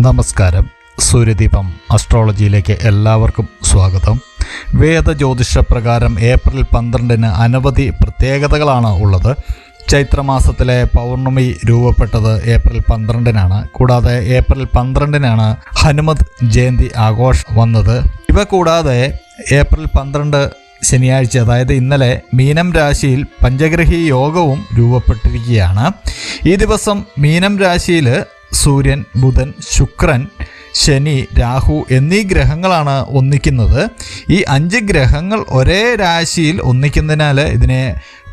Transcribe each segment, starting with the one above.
നമസ്കാരം. സൂര്യദീപം അസ്ട്രോളജിയിലേക്ക് എല്ലാവർക്കും സ്വാഗതം. വേദജ്യോതിഷ പ്രകാരം ഏപ്രിൽ പന്ത്രണ്ടിന് അനവധി പ്രത്യേകതകളാണ് ഉള്ളത്. ചൈത്രമാസത്തിലെ പൗർണമി രൂപപ്പെട്ടത് ഏപ്രിൽ പന്ത്രണ്ടിനാണ്. കൂടാതെ ഏപ്രിൽ പന്ത്രണ്ടിനാണ് ഹനുമത് ജയന്തി ആഘോഷം വന്നത്. ഇവ കൂടാതെ ഏപ്രിൽ പന്ത്രണ്ട് ശനിയാഴ്ച അതായത് ഇന്നലെ മീനം രാശിയിൽ പഞ്ചഗ്രഹി യോഗവും രൂപപ്പെട്ടിരിക്കുകയാണ്. ഈ ദിവസം മീനം രാശിയിൽ സൂര്യൻ ബുധൻ ശുക്രൻ ശനി രാഹു എന്നീ ഗ്രഹങ്ങളാണ് ഒന്നിക്കുന്നത്. ഈ അഞ്ച് ഗ്രഹങ്ങൾ ഒരേ രാശിയിൽ ഒന്നിക്കുന്നതിനാൽ ഇതിനെ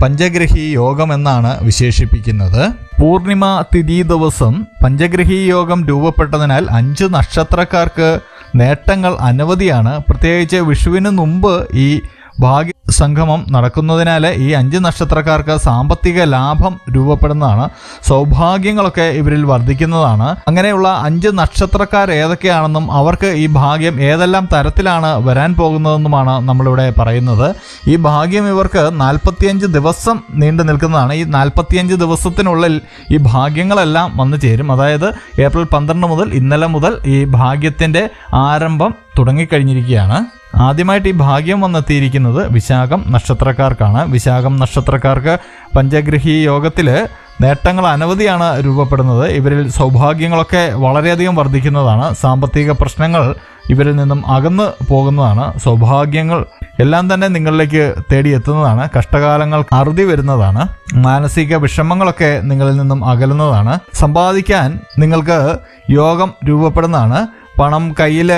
പഞ്ചഗ്രഹി യോഗം എന്നാണ് വിശേഷിപ്പിക്കുന്നത്. പൂർണിമ തിഥി ദിവസം പഞ്ചഗ്രഹി യോഗം രൂപപ്പെട്ടതിനാൽ അഞ്ച് നക്ഷത്രക്കാർക്ക് നേട്ടങ്ങൾ അനവധിയാണ്. പ്രത്യേകിച്ച് വിഷുവിന് മുമ്പ് ഈ ഭാഗ്യ സംഗമം നടക്കുന്നതിനാൽ ഈ അഞ്ച് നക്ഷത്രക്കാർക്ക് സാമ്പത്തിക ലാഭം രൂപപ്പെടുന്നതാണ്. സൗഭാഗ്യങ്ങളൊക്കെ ഇവരിൽ വർദ്ധിക്കുന്നതാണ്. അങ്ങനെയുള്ള അഞ്ച് നക്ഷത്രക്കാർ ഏതൊക്കെയാണെന്നും അവർക്ക് ഈ ഭാഗ്യം ഏതെല്ലാം തരത്തിലാണ് വരാൻ പോകുന്നതെന്നുമാണ് നമ്മളിവിടെ പറയുന്നത്. ഈ ഭാഗ്യം ഇവർക്ക് നാൽപ്പത്തിയഞ്ച് ദിവസം നീണ്ടു നിൽക്കുന്നതാണ്. ഈ നാൽപ്പത്തിയഞ്ച് ദിവസത്തിനുള്ളിൽ ഈ ഭാഗ്യങ്ങളെല്ലാം വന്നു ചേരും. അതായത് ഏപ്രിൽ പന്ത്രണ്ട് മുതൽ ഇന്നലെ മുതൽ ഈ ഭാഗ്യത്തിന്റെ ആരംഭം തുടങ്ങിക്കഴിഞ്ഞിരിക്കുകയാണ്. ആദ്യമായിട്ട് ഈ ഭാഗ്യം വന്നെത്തിയിരിക്കുന്നത് വിശാഖം നക്ഷത്രക്കാർക്കാണ്. വിശാഖം നക്ഷത്രക്കാർക്ക് പഞ്ചഗ്രഹി യോഗത്തിൽ നേട്ടങ്ങൾ അനവധിയാണ് രൂപപ്പെടുന്നത്. ഇവരിൽ സൗഭാഗ്യങ്ങളൊക്കെ വളരെയധികം വർദ്ധിക്കുന്നതാണ്. സാമ്പത്തിക പ്രശ്നങ്ങൾ ഇവരിൽ നിന്നും അകന്നു പോകുന്നതാണ്. സൗഭാഗ്യങ്ങൾ എല്ലാം തന്നെ നിങ്ങളിലേക്ക് തേടിയെത്തുന്നതാണ്. കഷ്ടകാലങ്ങൾ അറുതി വരുന്നതാണ്. മാനസിക വിഷമങ്ങളൊക്കെ നിങ്ങളിൽ നിന്നും അകലുന്നതാണ്. സമ്പാദിക്കാൻ നിങ്ങൾക്ക് യോഗം രൂപപ്പെടുന്നതാണ്. പണം കയ്യിൽ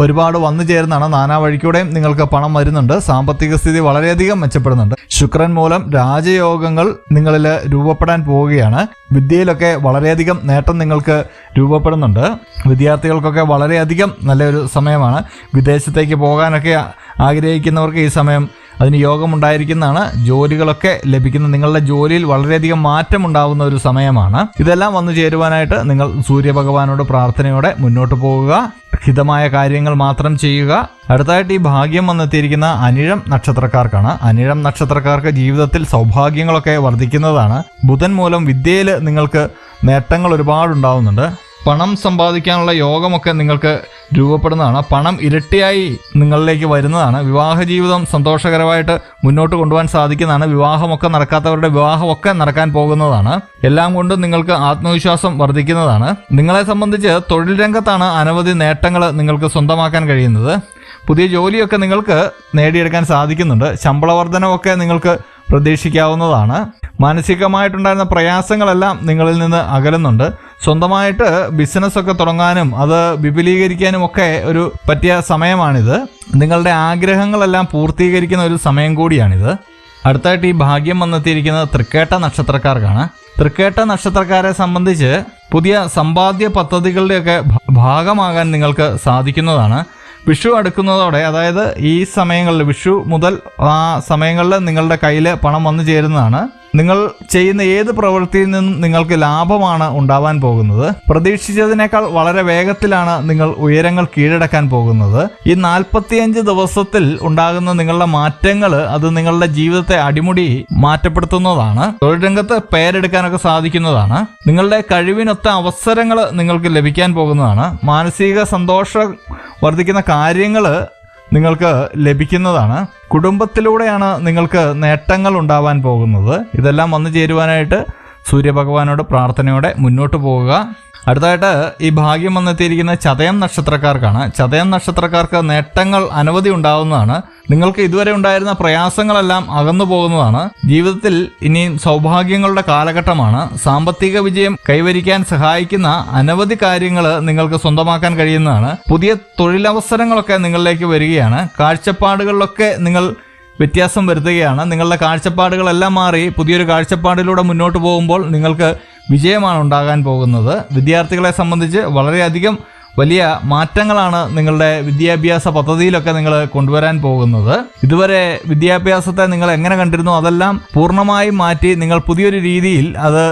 ഒരുപാട് വന്നു ചേരുന്നതാണ്. നാനാ വഴിക്കൂടെയും നിങ്ങൾക്ക് പണം വരുന്നുണ്ട്. സാമ്പത്തിക സ്ഥിതി വളരെയധികം മെച്ചപ്പെടുന്നുണ്ട്. ശുക്രൻ മൂലം രാജയോഗങ്ങൾ നിങ്ങളിൽ രൂപപ്പെടാൻ പോവുകയാണ്. വിദ്യയിലൊക്കെ വളരെയധികം നേട്ടം നിങ്ങൾക്ക് രൂപപ്പെടുന്നുണ്ട്. വിദ്യാർത്ഥികൾക്കൊക്കെ വളരെയധികം നല്ലൊരു സമയമാണ്. വിദേശത്തേക്ക് പോകാനൊക്കെ ആഗ്രഹിക്കുന്നവർക്ക് ഈ സമയം അതിന് യോഗമുണ്ടായിരിക്കുന്നതാണ്. ജോലികളൊക്കെ ലഭിക്കുന്ന നിങ്ങളുടെ ജോലിയിൽ വളരെയധികം മാറ്റം ഉണ്ടാകുന്ന ഒരു സമയമാണ്. ഇതെല്ലാം വന്നു ചേരുവാനായിട്ട് നിങ്ങൾ സൂര്യഭഗവാനോട് പ്രാർത്ഥനയോടെ മുന്നോട്ട് പോവുക. ഹിതമായ കാര്യങ്ങൾ മാത്രം ചെയ്യുക. അടുത്തായിട്ട് ഈ ഭാഗ്യം വന്നെത്തിയിരിക്കുന്ന അനിഴം നക്ഷത്രക്കാർക്കാണ്. അനിഴം നക്ഷത്രക്കാർക്ക് ജീവിതത്തിൽ സൗഭാഗ്യങ്ങളൊക്കെ വർദ്ധിക്കുന്നതാണ്. ബുധൻ മൂലം വിദ്യയിൽ നിങ്ങൾക്ക് നേട്ടങ്ങൾ ഒരുപാട് ഉണ്ടാവുന്നുണ്ട് പണം സമ്പാദിക്കാനുള്ള യോഗമൊക്കെ നിങ്ങൾക്ക് രൂപപ്പെടുന്നതാണ്. പണം ഇരട്ടിയായി നിങ്ങളിലേക്ക് വരുന്നതാണ്. വിവാഹ ജീവിതം സന്തോഷകരമായിട്ട് മുന്നോട്ട് കൊണ്ടുപോകാൻ സാധിക്കുന്നതാണ്. വിവാഹമൊക്കെ നടക്കാത്തവരുടെ വിവാഹമൊക്കെ നടക്കാൻ പോകുന്നതാണ്. എല്ലാം കൊണ്ടും നിങ്ങൾക്ക് ആത്മവിശ്വാസം വർദ്ധിക്കുന്നതാണ്. നിങ്ങളെ സംബന്ധിച്ച് തൊഴിൽ രംഗത്താണ് അനവധി നേട്ടങ്ങൾ നിങ്ങൾക്ക് സ്വന്തമാക്കാൻ കഴിയുന്നത്. പുതിയ ജോലിയൊക്കെ നിങ്ങൾക്ക് നേടിയെടുക്കാൻ സാധിക്കുന്നുണ്ട്. ശമ്പള വർധനമൊക്കെ നിങ്ങൾക്ക് പ്രതീക്ഷിക്കാവുന്നതാണ്. മാനസികമായിട്ടുണ്ടായിരുന്ന പ്രയാസങ്ങളെല്ലാം നിങ്ങളിൽ നിന്ന് അകലുന്നുണ്ട്. സ്വന്തമായിട്ട് ബിസിനസ്സൊക്കെ തുടങ്ങാനും അത് വിപുലീകരിക്കാനും ഒക്കെ ഒരു പറ്റിയ സമയമാണിത്. നിങ്ങളുടെ ആഗ്രഹങ്ങളെല്ലാം പൂർത്തീകരിക്കുന്ന ഒരു സമയം കൂടിയാണിത്. അടുത്തായിട്ട് ഈ ഭാഗ്യം വന്നെത്തിയിരിക്കുന്നത് തൃക്കേട്ട നക്ഷത്രക്കാർക്കാണ്. തൃക്കേട്ട നക്ഷത്രക്കാരെ സംബന്ധിച്ച് പുതിയ സമ്പാദ്യ പദ്ധതികളുടെയൊക്കെ ഭാഗമാകാൻ നിങ്ങൾക്ക് സാധിക്കുന്നതാണ്. വിഷു അടുക്കുന്നതോടെ അതായത് ഈ സമയങ്ങളിൽ വിഷു മുതൽ ആ സമയങ്ങളിൽ നിങ്ങളുടെ കയ്യിൽ പണം വന്നു ചേരുന്നതാണ്. നിങ്ങൾ ചെയ്യുന്ന ഏത് പ്രവൃത്തിയിൽ നിന്നും നിങ്ങൾക്ക് ലാഭമാണ് ഉണ്ടാവാൻ പോകുന്നത്? പ്രതീക്ഷിച്ചതിനേക്കാൾ വളരെ വേഗത്തിലാണ് നിങ്ങൾ ഉയരങ്ങൾ കീഴടക്കാൻ പോകുന്നത്. ഈ നാൽപ്പത്തിയഞ്ച് ദിവസത്തിൽ ഉണ്ടാകുന്ന നിങ്ങളുടെ മാറ്റങ്ങൾ അത് നിങ്ങളുടെ ജീവിതത്തെ അടിമുടി മാറ്റപ്പെടുത്തുന്നതാണ്. തൊഴിൽ രംഗത്ത് പേരെടുക്കാനൊക്കെ സാധിക്കുന്നതാണ്. നിങ്ങളുടെ കഴിവിനൊത്ത അവസരങ്ങൾ നിങ്ങൾക്ക് ലഭിക്കാൻ പോകുന്നതാണ്. മാനസിക സന്തോഷം വർദ്ധിക്കുന്ന കാര്യങ്ങൾ നിങ്ങൾക്ക് ലഭിക്കുന്നതാണ്. കുടുംബത്തിലൂടെയാണ് നിങ്ങൾക്ക് നേട്ടങ്ങൾ ഉണ്ടാവാൻ പോകുന്നത്. ഇതെല്ലാം വന്നു ചേരുവാനായിട്ട് സൂര്യഭഗവാനോട് പ്രാർത്ഥനയോടെ മുന്നോട്ട് പോവുക. അടുത്തായിട്ട് ഈ ഭാഗ്യം വന്നെത്തിയിരിക്കുന്ന ചതയം നക്ഷത്രക്കാർക്കാണ്. ചതയം നക്ഷത്രക്കാർക്ക് നേട്ടങ്ങൾ അനവധി ഉണ്ടാവുന്നതാണ്. നിങ്ങൾക്ക് ഇതുവരെ ഉണ്ടായിരുന്ന പ്രയാസങ്ങളെല്ലാം അകന്നു പോകുന്നതാണ്. ജീവിതത്തിൽ ഇനി സൗഭാഗ്യങ്ങളുടെ കാലഘട്ടമാണ്. സാമ്പത്തിക വിജയം കൈവരിക്കാൻ സഹായിക്കുന്ന അനവധി കാര്യങ്ങൾ നിങ്ങൾക്ക് സ്വന്തമാക്കാൻ കഴിയുന്നതാണ്. പുതിയ തൊഴിലവസരങ്ങളൊക്കെ നിങ്ങളിലേക്ക് വരികയാണ്. കാഴ്ചപ്പാടുകളിലൊക്കെ നിങ്ങൾ വ്യത്യാസം വരുത്തുകയാണ്. നിങ്ങളുടെ കാഴ്ചപ്പാടുകളെല്ലാം മാറി പുതിയൊരു കാഴ്ചപ്പാടിലൂടെ മുന്നോട്ട് പോകുമ്പോൾ നിങ്ങൾക്ക് വിജയമാണ് ഉണ്ടാകാൻ പോകുന്നത്. വിദ്യാർത്ഥികളെ സംബന്ധിച്ച് വളരെയധികം വലിയ മാറ്റങ്ങളാണ് നിങ്ങളുടെ വിദ്യാഭ്യാസ പദ്ധതിയിലൊക്കെ നിങ്ങൾ കൊണ്ടുവരാൻ പോകുന്നത്. ഇതുവരെ വിദ്യാഭ്യാസത്തെ നിങ്ങൾ എങ്ങനെ കണ്ടിരുന്നു അതെല്ലാം പൂർണമായും മാറ്റി നിങ്ങൾ പുതിയൊരു രീതിയിൽ അത്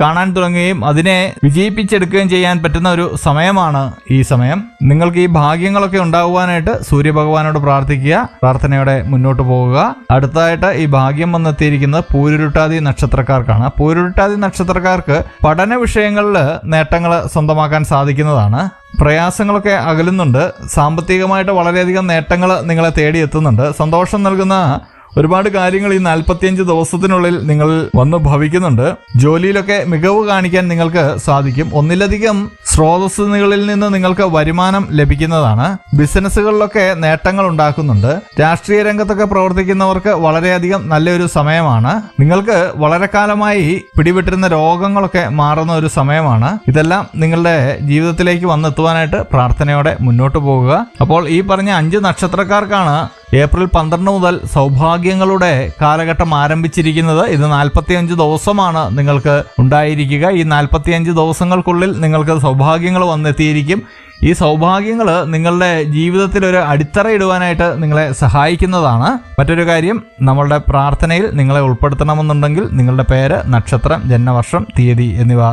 കാണാൻ തുടങ്ങുകയും അതിനെ വിജയിപ്പിച്ചെടുക്കുകയും ചെയ്യാൻ പറ്റുന്ന ഒരു സമയമാണ് ഈ സമയം. നിങ്ങൾക്ക് ഈ ഭാഗ്യങ്ങളൊക്കെ ഉണ്ടാകുവാനായിട്ട് സൂര്യഭഗവാനോട് പ്രാർത്ഥിക്കുക പ്രാർത്ഥനയോടെ മുന്നോട്ട് പോകുക. അടുത്തായിട്ട് ഈ ഭാഗ്യം വന്നെത്തിയിരിക്കുന്നത് പൂരുരുട്ടാതി നക്ഷത്രക്കാർക്കാണ്. പൂരുരുട്ടാതി നക്ഷത്രക്കാർക്ക് പഠന വിഷയങ്ങളിൽ നേട്ടങ്ങൾ സ്വന്തമാക്കാൻ സാധിക്കുന്നതാണ്. പ്രയാസങ്ങളൊക്കെ അകലുന്നുണ്ട്. സാമ്പത്തികമായിട്ട് വളരെയധികം നേട്ടങ്ങൾ നിങ്ങളെ തേടിയെത്തുന്നുണ്ട്. സന്തോഷം നൽകുന്ന ഒരുപാട് കാര്യങ്ങൾ ഈ നാൽപ്പത്തിയഞ്ച് ദിവസത്തിനുള്ളിൽ നിങ്ങൾ വന്ന് ഭവിക്കുന്നുണ്ട്. ജോലിയിലൊക്കെ മികവ് കാണിക്കാൻ നിങ്ങൾക്ക് സാധിക്കും. ഒന്നിലധികം സ്രോതസ്സുകളിൽ നിന്ന് നിങ്ങൾക്ക് വരുമാനം ലഭിക്കുന്നതാണ്. ബിസിനസ്സുകളിലൊക്കെ നേട്ടങ്ങൾ ഉണ്ടാക്കുന്നുണ്ട്. രാഷ്ട്രീയ രംഗത്തൊക്കെ പ്രവർത്തിക്കുന്നവർക്ക് വളരെയധികം നല്ലൊരു സമയമാണ്. നിങ്ങൾക്ക് വളരെ കാലമായി പിടിപെട്ടിരുന്ന രോഗങ്ങളൊക്കെ മാറുന്ന ഒരു സമയമാണ്. ഇതെല്ലാം നിങ്ങളുടെ ജീവിതത്തിലേക്ക് വന്നെത്തുവാനായിട്ട് പ്രാർത്ഥനയോടെ മുന്നോട്ട് പോകുക. അപ്പോൾ ഈ പറഞ്ഞ അഞ്ച് നക്ഷത്രക്കാർക്കാണ് ഏപ്രിൽ പന്ത്രണ്ട് മുതൽ സൗഭാഗ്യങ്ങളുടെ കാലഘട്ടം ആരംഭിച്ചിരിക്കുന്നത്. ഇത് നാൽപ്പത്തിയഞ്ച് ദിവസമാണ് നിങ്ങൾക്ക് ഉണ്ടായിരിക്കുക. ഈ നാൽപ്പത്തിയഞ്ച് ദിവസങ്ങൾക്കുള്ളിൽ നിങ്ങൾക്ക് സൗഭാഗ്യങ്ങൾ വന്നെത്തിയിരിക്കും. ഈ സൗഭാഗ്യങ്ങൾ നിങ്ങളുടെ ജീവിതത്തിൽ ഒരു അടിത്തറ ഇടുവാനായിട്ട് നിങ്ങളെ സഹായിക്കുന്നതാണ്. മറ്റൊരു കാര്യം നമ്മളുടെ പ്രാർത്ഥനയിൽ നിങ്ങളെ ഉൾപ്പെടുത്തണമെന്നുണ്ടെങ്കിൽ നിങ്ങളുടെ പേര് നക്ഷത്രം ജന്മവർഷം തീയതി എന്നിവ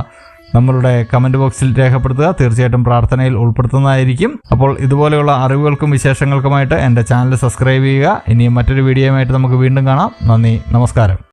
നമ്മളുടെ കമന്റ് ബോക്സിൽ രേഖപ്പെടുത്തുക. തീർച്ചയായിട്ടും പ്രാർത്ഥനയിൽ ഉൾപ്പെടുത്തുന്നതായിരിക്കും. അപ്പോൾ ഇതുപോലെയുള്ള അറിവുകൾക്കും വിശേഷങ്ങൾക്കുമായിട്ട് എന്റെ ചാനൽ സബ്സ്ക്രൈബ് ചെയ്യുക. ഇനിയും മറ്റൊരു വീഡിയോയുമായിട്ട് നമുക്ക് വീണ്ടും കാണാം. നന്ദി നമസ്കാരം.